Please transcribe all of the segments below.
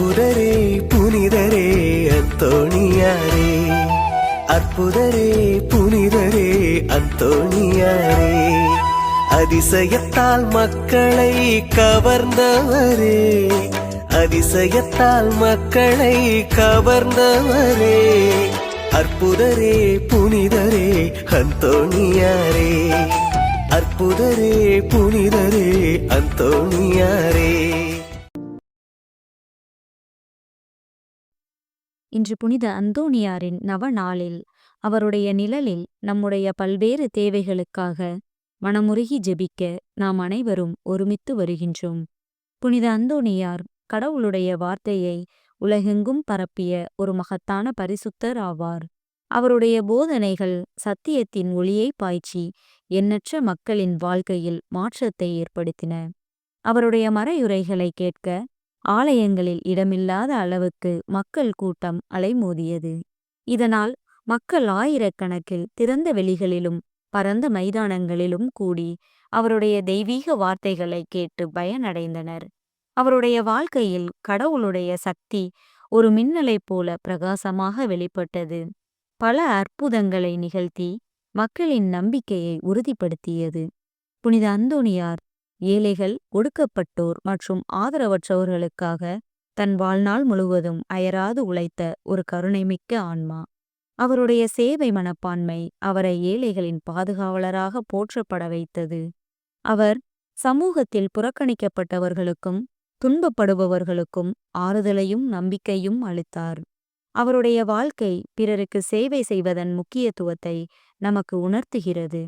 அற்புதரே புனிதரே அந்தோணியாரே. அற்புதரே புனிதரே அந்தோணியாரே. அதிசயத்தால் மக்களை கவர்ந்தவரே. அதிசயத்தால் மக்களை கவர்ந்தவரே. அற்புதரே புனிதரே அந்தோணியாரே. அற்புதரே புனிதரே அந்தோணியாரே. இன்று புனித அந்தோணியாரின் நவநாளில் அவருடைய நிழலில் நம்முடைய பல்வேறு தேவைகளுக்காக மனமுருகி ஜெபிக்க நாம் அனைவரும் ஒருமித்து வருகின்றோம். புனித அந்தோணியார் கடவுளுடைய வார்த்தையை உலகெங்கும் பரப்பிய ஒரு மகத்தான பரிசுத்தர் ஆவார். அவருடைய போதனைகள் சத்தியத்தின் ஒளியை பாய்ச்சி எண்ணற்ற மக்களின் வாழ்க்கையில் மாற்றத்தை ஏற்படுத்தின. அவருடைய மறையுரைகளை கேட்க ஆலயங்களில் இடமில்லாத அளவுக்கு மக்கள் கூட்டம் அலைமோதியது. இதனால் மக்கள் ஆயிரக்கணக்கில் திறந்த வெளிகளிலும் பரந்த மைதானங்களிலும் கூடி அவருடைய தெய்வீக வார்த்தைகளை கேட்டு பயனடைந்தனர். அவருடைய வாழ்க்கையில் கடவுளுடைய சக்தி ஒரு மின்னலைப் போல பிரகாசமாக வெளிப்பட்டது. பல அற்புதங்களை நிகழ்த்தி மக்களின் நம்பிக்கையை உறுதிப்படுத்தியது. புனித அந்தோணியார் ஏழைகள் ஒடுக்கப்பட்டோர் மற்றும் ஆதரவற்றவர்களுக்காக தன் வாழ்நாள் முழுவதும் அயராது உழைத்த ஒரு கருணைமிக்க ஆன்மா. அவருடைய சேவை மனப்பான்மை அவரை ஏழைகளின் பாதுகாவலராக போற்றப்பட வைத்தது. அவர் சமூகத்தில் புறக்கணிக்கப்பட்டவர்களுக்கும் துன்பப்படுபவர்களுக்கும் ஆறுதலையும் நம்பிக்கையும் அளித்தார். அவருடைய வாழ்க்கை பிறருக்கு சேவை செய்வதன் முக்கியத்துவத்தை நமக்கு உணர்த்துகிறது.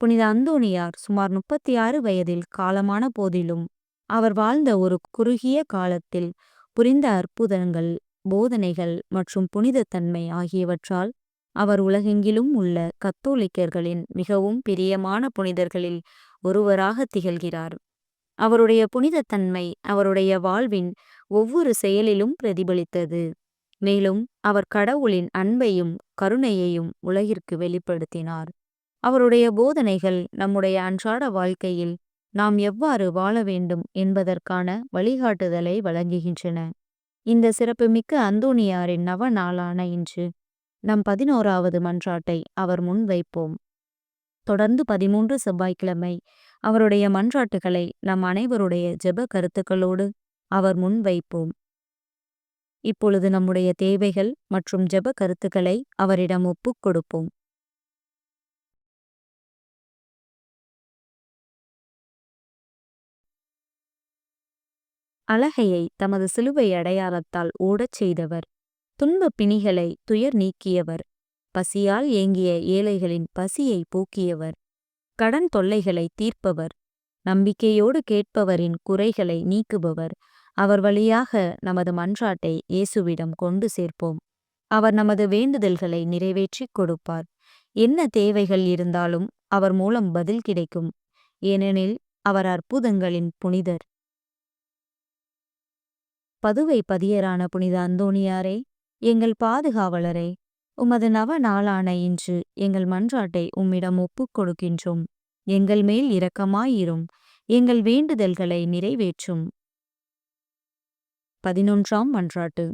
புனித அந்தோணியார் சுமார் முப்பத்தி ஆறு வயதில் காலமான போதிலும் அவர் வாழ்ந்த ஒரு குறுகிய காலத்தில் புரிந்த அற்புதங்கள் போதனைகள் மற்றும் புனிதத்தன்மை ஆகியவற்றால் அவர் உலகெங்கிலும் உள்ள கத்தோலிக்கர்களின் மிகவும் பிரியமான புனிதர்களில் ஒருவராக திகழ்கிறார். அவருடைய புனிதத்தன்மை அவருடைய வாழ்வின் ஒவ்வொரு செயலிலும் பிரதிபலித்தது. மேலும் அவர் கடவுளின் அன்பையும் கருணையையும் உலகிற்கு வெளிப்படுத்தினார். அவருடைய போதனைகள் நம்முடைய அன்றாட வாழ்க்கையில் நாம் எவ்வாறு வாழ வேண்டும் என்பதற்கான வழிகாட்டுதலை வழங்குகின்றன. இந்த சிறப்புமிக்க அந்தோணியாரின் நவ நாளான இன்று நம் பதினோராவது மன்றாட்டை அவர் முன் வைப்போம். தொடர்ந்து பதிமூன்று செவ்வாய்க்கிழமை அவருடைய மன்றாட்டுகளை நம் அனைவருடைய ஜெப கருத்துக்களோடு அவர் முன் வைப்போம். இப்பொழுது நம்முடைய தேவைகள் மற்றும் ஜெப கருத்துக்களை அவரிடம் ஒப்புக் கொடுப்போம். அழகையை தமது சிலுவை அடையாளத்தால் ஓடச் செய்தவர். துன்பப் பிணிகளை துயர் நீக்கியவர். பசியால் ஏங்கிய ஏழைகளின் பசியை போக்கியவர். கடன் தொல்லைகளை தீர்ப்பவர். நம்பிக்கையோடு கேட்பவரின் குறைகளை நீக்குபவர். அவர் வழியாக நமது மன்றாட்டை இயேசுவிடம் கொண்டு சேர்ப்போம். அவர் நமது வேண்டுதல்களை நிறைவேற்றிக் கொடுப்பார். என்ன தேவைகள் இருந்தாலும் அவர் மூலம் பதில் கிடைக்கும். ஏனெனில் அவர் அற்புதங்களின் புனிதர். பதுவை பதியரான புனித அந்தோணியாரே எங்கள் பாதுகாவலரே உமது நவ நாளான இன்று எங்கள் மன்றாட்டை உம்மிடம் ஒப்புக் கொடுக்கின்றோம். எங்கள் மேல் இரக்கமாயிரும் எங்கள் வேண்டுதல்களை நிறைவேற்றும். பதினொன்றாம் மன்றாட்டு.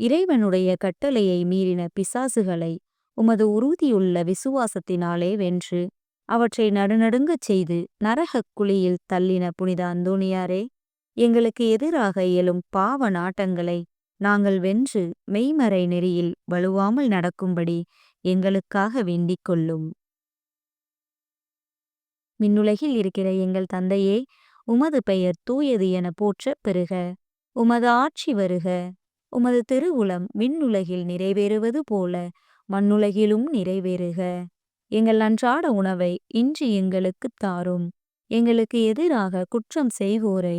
இறைவனுடைய கட்டளையை மீறின பிசாசுகளை உமது உறுதியுள்ள விசுவாசத்தினாலே வென்று அவற்றை நடுநடுங்கச் செய்து நரகக் குழியில் தள்ளின புனித அந்தோணியாரே எங்களுக்கு எதிராக இயலும் பாவ நாட்டங்களை நாங்கள் வென்று மெய்மறை நெறியில் வலுவாமல் நடக்கும்படி எங்களுக்காக வேண்டிக் கொள்ளும். மின்னுலகில் இருக்கிற எங்கள் தந்தையே உமது பெயர் தூயது என போற்றப் பெறுக. உமது ஆட்சி வருக. உமது திருவுளம் விண்ணுலகில் நிறைவேறுவது போல மண்ணுலகிலும் நிறைவேறுக. எங்கள் அன்றாட உணவை இன்று எங்களுக்குத் தாரும். எங்களுக்கு எதிராக குற்றம் செய்வோரை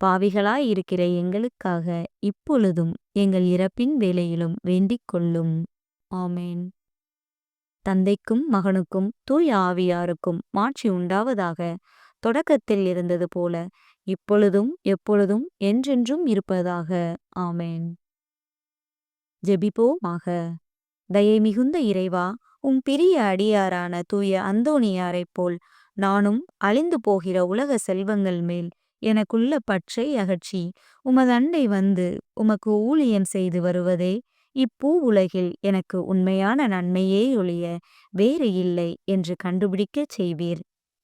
பாவிகளாய் இருக்கிற எங்களுக்காக இப்பொழுதும் எங்கள் இறப்பின் வேலையிலும் வேண்டிக் கொள்ளும். ஆமேன். தந்தைக்கும் மகனுக்கும் தூய் ஆவியாருக்கும் மாட்சி உண்டாவதாக தொடக்கத்தில் இருந்தது போல இப்பொழுதும் எப்பொழுதும் என்றென்றும் இருப்பதாக. ஆமேன். ஜெபிப்போமாக. தயை மிகுந்த இறைவா உம் பெரிய அடியாரான தூய அந்தோணியாரைப் போல் நானும் அழிந்து போகிற உலக செல்வங்கள் மேல் எனக்குள்ள பற்றை அகற்றி உமதண்டை வந்து உமக்கு ஊழியம் செய்து வருவதே இப்பூ உலகில் எனக்கு உண்மையான நன்மையே ஒழிய வேறு இல்லை என்று கண்டுபிடிக்கச் செய்வீர்.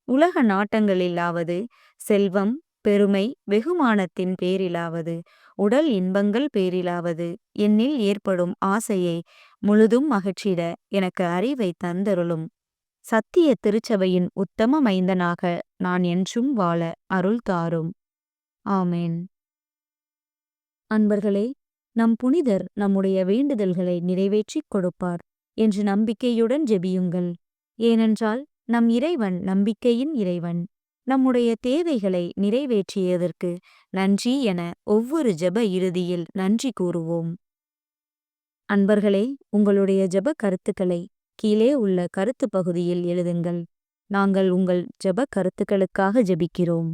உலக நாட்டங்களிலாவது செல்வம் பெருமை வெகுமானத்தின் பேரிலாவது உடல் இன்பங்கள் பேரிலாவது என்னில் ஏற்படும் ஆசையை முழுதும் அகற்றிட எனக்கு அறிவை தந்தருளும். சத்திய திருச்சபையின் உத்தம மைந்தனாக நான் என்றும் வாழ அருள் தாரும். ஆமேன். அன்பர்களே நம் புனிதர் நம்முடைய வேண்டுதல்களை நிறைவேற்றிக் கொடுப்பார் என்று நம்பிக்கையுடன் ஜெபியுங்கள். ஏனென்றால் நம் இறைவன் நம்பிக்கையின் இறைவன். நம்முடைய தேவைகளை நிறைவேற்றியதற்கு நன்றி என ஒவ்வொரு ஜெப இறுதியில் நன்றி கூறுவோம். அன்பர்களே உங்களுடைய ஜெப கருத்துக்களை கீழே உள்ள கருத்து பகுதியில் எழுதுங்கள். நாங்கள் உங்கள் ஜெப கருத்துக்களுக்காக ஜெபிக்கிறோம்.